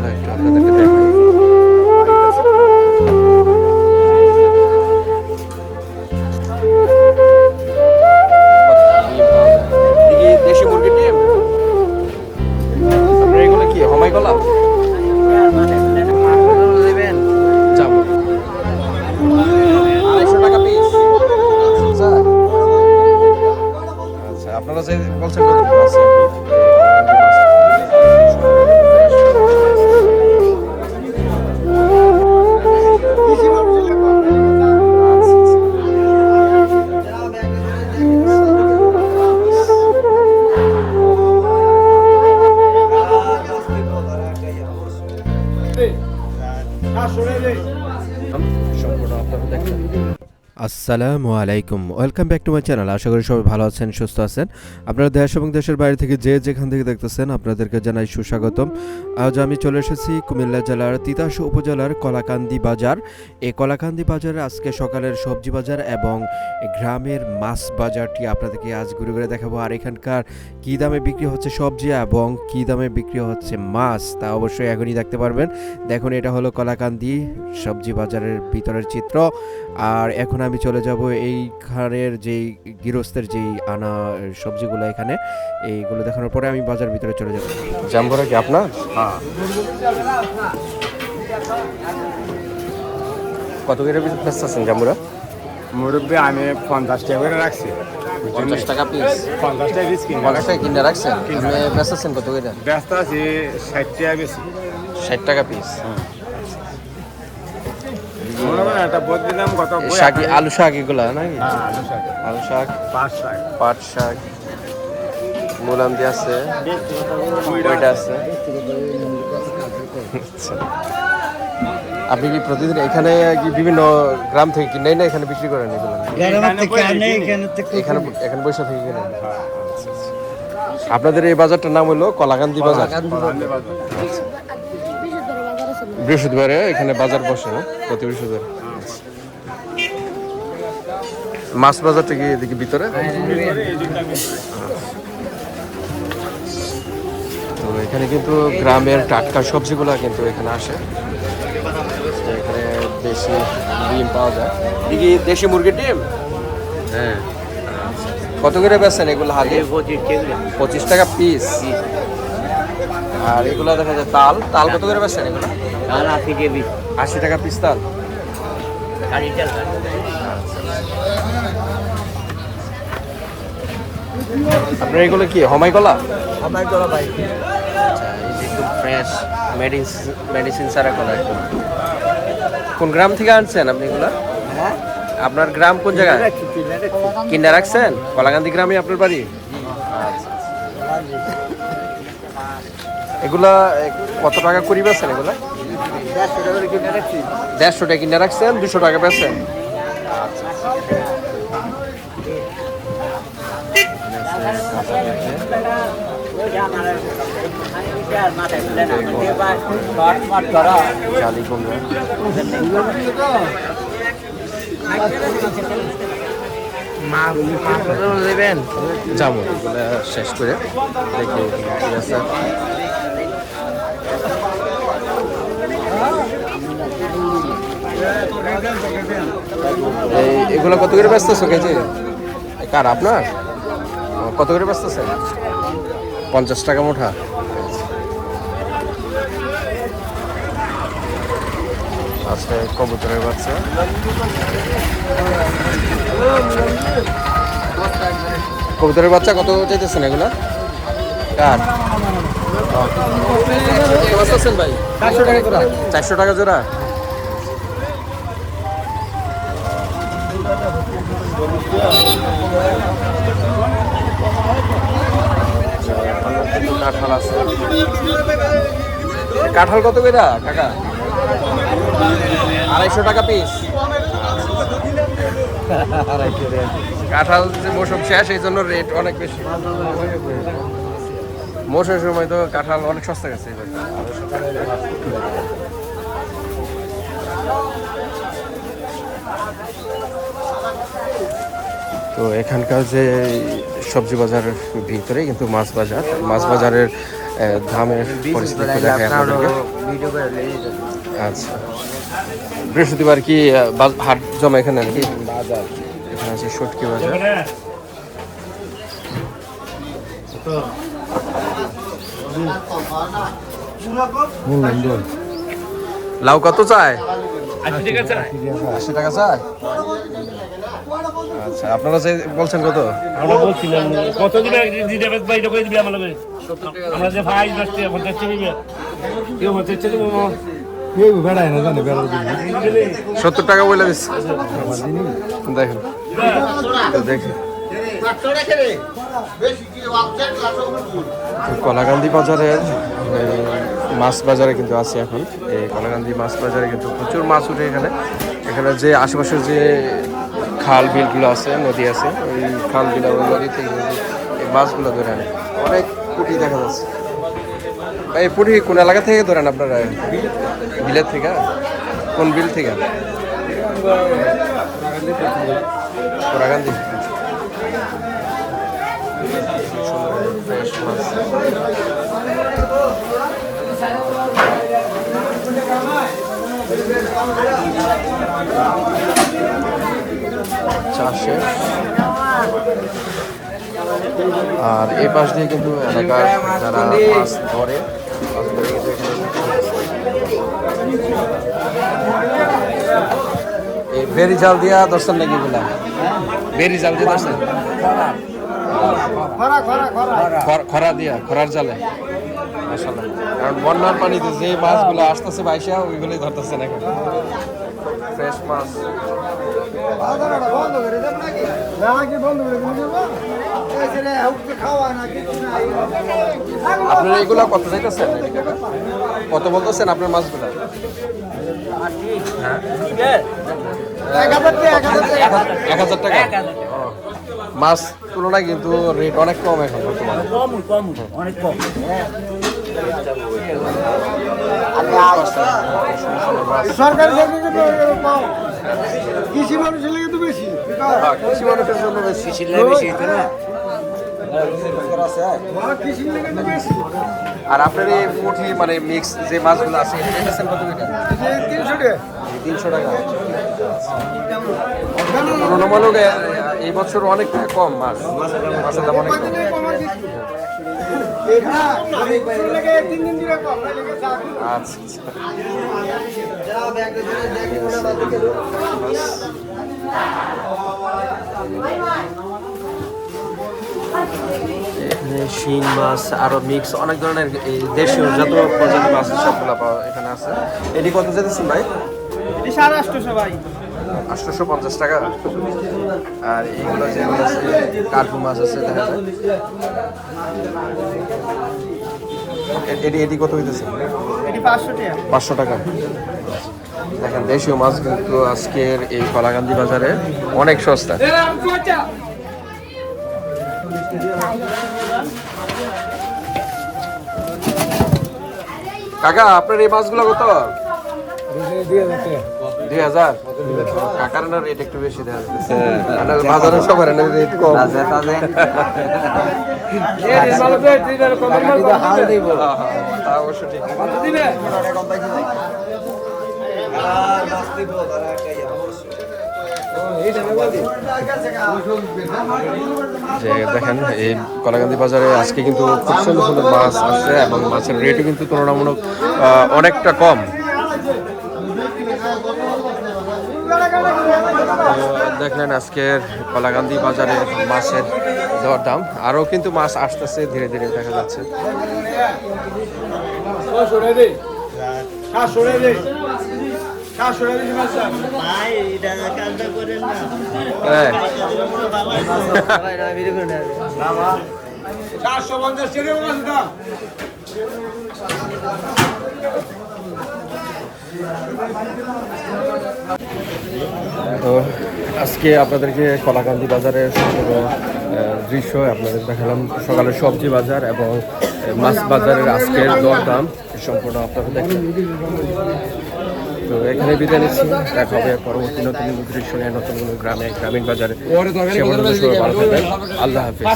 সবজিগুলো একটু আপনাদেরকে দেখাই এদিকে আসসালামু আলাইকুম। Welcome back to my channel আশা করি সবাই ভালো আছেন, সুস্থ আছেন। আপনারা দেশ এবং দেশের বাইরে থেকে যে যেখান থেকে দেখতেছেন, আপনাদেরকে জানাই সুস্বাগতম। আজ আমি চলে এসেছি কুমিল্লা জেলার তিতাস উপজেলার কলাকান্দি বাজার। এই কলাকান্দি বাজারে আজকে সকালের সবজি বাজার এবং গ্রামের মাছ বাজারটি আপনাদেরকে আজ ঘুরে ঘুরে দেখাবো। আর এখানকার কী দামে বিক্রি হচ্ছে সবজি এবং কী দামে বিক্রি হচ্ছে মাছ, তা অবশ্যই এখনই দেখতে পারবেন। দেখুন, এটা হলো কলাকান্দি সবজি বাজারের ভিতরের চিত্র। আর এখন আমি চলে যাব এই এইখানের যেই গৃহস্থের যেই আনা সবজিগুলো এখানে এইগুলো দেখানোর পরে আমি বাজার ভিতরে চলে যাব। জাম্বুরা কি আপনার? হ্যাঁ। কত করে আছেন জাম্বুরা? মুরব্বী আমি পঞ্চাশ টাকা করে রাখছি। পঞ্চাশ টাকা পিস? পঞ্চাশ টাকা পিস কিনে পঞ্চাশ টাকা কিনে রাখছেন? আপনি ব্যস্ত আছেন কত করে? ব্যস্ত আছি ষাট টাকা বেশি। ষাট টাকা পিস মনে করেন একটা বোধ দিলাম কত বই শাক আলু শাক এগুলা নাকি? হ্যাঁ, আলু শাক। আলু শাক। পাঁচ শাক। পাট শাক। মুলাম দিয়ে আছে। ওইটা আছে। আচ্ছা। আপনি কি প্রতিদিন এখানে কি বিভিন্ন গ্রাম থেকে কিনে না এখানে বিক্রি করেন এগুলো? এখানে এখানে এখানে বৈশা থেকে কিনেন আপনাদের এই বাজারটার নাম হলো কলাকান্দি বাজার। কলাকান্দি বাজার। বৃহস্পতিবারে এখানে বাজার বসে? প্রতি বৃহস্পতিবার। মাছ বাজারটা কি এদিকে ভিতরে? তো এখানে কিন্তু গ্রামের টাটকা সবজিগুলো কিন্তু এখানে আসে। এখানে দেশি ডিম পাওয়া যায়। এদিকে দেশি মুরগির ডিম? হ্যাঁ। কত করে বেচেন এগুলো হাতে? পঁচিশ টাকা পিস। আর এগুলো দেখা যায় তাল। তাল কত করে বেচেন এগুলো? আশি টাকা পিস তাল আপনার এগুলো কি হমাই কলা? আচ্ছা এই যে একদম ফ্রেশ মেডিসিন মেডিসিন ছাড়া কলা একদম। কোন গ্রাম থেকে আনছেন আপনি এগুলো? আপনার গ্রাম কোন জায়গায়? কিনা রাখছেন? কলাকান্দি গ্রামে আপনার বাড়ি? আচ্ছা, এগুলা কত টাকা করি বেছেন এগুলা? দেড়শো টাকা কিনে রাখছেন দুশো টাকা জালি কুমড়া যাব শেষ করে দেখি। ঠিক আছে এই এগুলো কত করে ব্যস্ত কেজি? কার আপনার? কত করে ব্যস্ত পঞ্চাশ টাকা মোটা আছে কবুতরের বাচ্চা। কবুতরের বাচ্চা কত চাইতেছেন এগুলা? কার। চারশো টাকা জোড়া? কাঁঠাল আছে। কাঁঠাল কত করে? কাকা? আড়াইশো টাকা পিস কাঁঠাল যে মৌসুম শেষ, এই জন্য রেট অনেক বেশি। মৌসুমের সময় তো কাঁঠাল অনেক সস্তা গেছে। তো এখানকার যে সবজি বাজারের ভিতরে কিন্তু মাছ বাজার মাছ বাজারের দামের পরিস্থিতি আপনাদেরকে। আচ্ছা। বৃহস্পতিবার কি হাট জমা এখানে নাকি? বাজার। এখানে আছে সটকি বাজার। লাউ কত চায়। আশি টাকা চায়? আচ্ছা আপনারা যে বলছেন কত? আমরা বলছিলাম কত দিবে হবে ভাই করে দিবে আমার আমরা যে ভাই দশটি পঞ্চাশ টাকা দিবে কেউ পঞ্চাশ টাকা সত্তর টাকা বলে দিচ্ছি দেখেন। তো দেখি কলাকান্দি বাজারের মাছ বাজারে কিন্তু আছে এখন। এই কলাকান্দি মাছ বাজারে কিন্তু প্রচুর মাছ উঠে এখানে। এখানে যে আশেপাশের যে খাল বিলগুলো আছে, নদী আছে, ওই খাল বিল নদী থেকে এই মাছগুলো ধরে আনে। অনেক পুঁটি দেখা যাচ্ছে। এই পুঁটি কোন এলাকা থেকে ধরেন আপনারা? বিলের থেকে? কোন বিল থেকে? চাষে আর এই পাশ দিয়ে কিন্তু এলাকার যারা মাছ ধরে মাছ ধরে কিন্তু এই বেরি জাল দিয়া দর্শন নাকি বলা? বেরি জাল দিয়ে দর্শন খরা- খরা দিয়া খরার জালে। মাশাআল্লাহ। কারণ বন্যার পানিতে যে মাছগুলো আসতেছে বাইশা ওইগুলোই ধরতেছেন এখন। ফ্রেশ মাছ। আপনারা এগুলো কত চাইতেছেন কত বলতেছেন আপনার মাছগুলো? এক হাজার টাকা মাছ তুলনায় কিন্তু রেট অনেক কম এখন বর্তমানে। কম কম অনেক কম। সরকারি চাকরি কৃষি মানুষের লেগে তো বেশি। কৃষি মানুষের জন্য বেশি আর আপনার এই মুঠি মানে মিক্স যে মাছগুলো আছে তিনশো টাকা তিনশো টাকা এই বছর অনেক কম মাছ। মাছের দাম অনেক কম। আচ্ছা আচ্ছা। এখানে শিং মাছ আরও মিক্স অনেক ধরনের এই দেশীয় যত প্রজাতির মাছ সবগুলো পাওয়া এখানে আছে। এটি কত যেতেছেন ভাই? এটি সাড়ে আটশো ভাই। আটশোশো পঞ্চাশ টাকা। আর এইগুলো যেগুলো আছে কার্পু মাছ আছে দেখা যায়। এটি এটি কত হইতেছে? এটি পাঁচশো টাকা। পাঁচশো টাকা। দেখেন দেশীয় মাছ কিন্তু আজকের এই কলাকান্দি বাজারে অনেক সস্তা। কাকা আপনার এই মাছগুলো কত? দুই হাজার। কাকার না রেট একটু বেশি দেওয়া বাজারে সবার রেট কম। তা অবশ্য ঠিক। যে দেখেন, এই কলাকান্দি বাজারে আজকে কিন্তু খুব সুন্দর সুন্দর মাছ আসছে এবং মাছের রেটও কিন্তু তুলনামূলক অনেকটা কম। দেখলেন আজকের কলাকান্দি বাজারে মাছের দর দাম আরও কিন্তু মাছ আসতেছে, ধীরে ধীরে দেখা যাচ্ছে। চারশো পঞ্চাশ তো আজকে আপনাদেরকে কলাকান্দি বাজারের সম্পূর্ণ দৃশ্য আপনাদের দেখালাম। সকালের সবজি বাজার এবং মাছ বাজারের আজকের দরদাম সম্পূর্ণ আপনাদের দেখলাম। তো এখানে বিদায় নিচ্ছি। দেখা হবে পরবর্তী নতুন দৃশ্য নিয়ে নতুন কোনো গ্রামে, গ্রামীণ বাজারে। সে ভালো থাকবেন। আল্লাহ হাফিজ।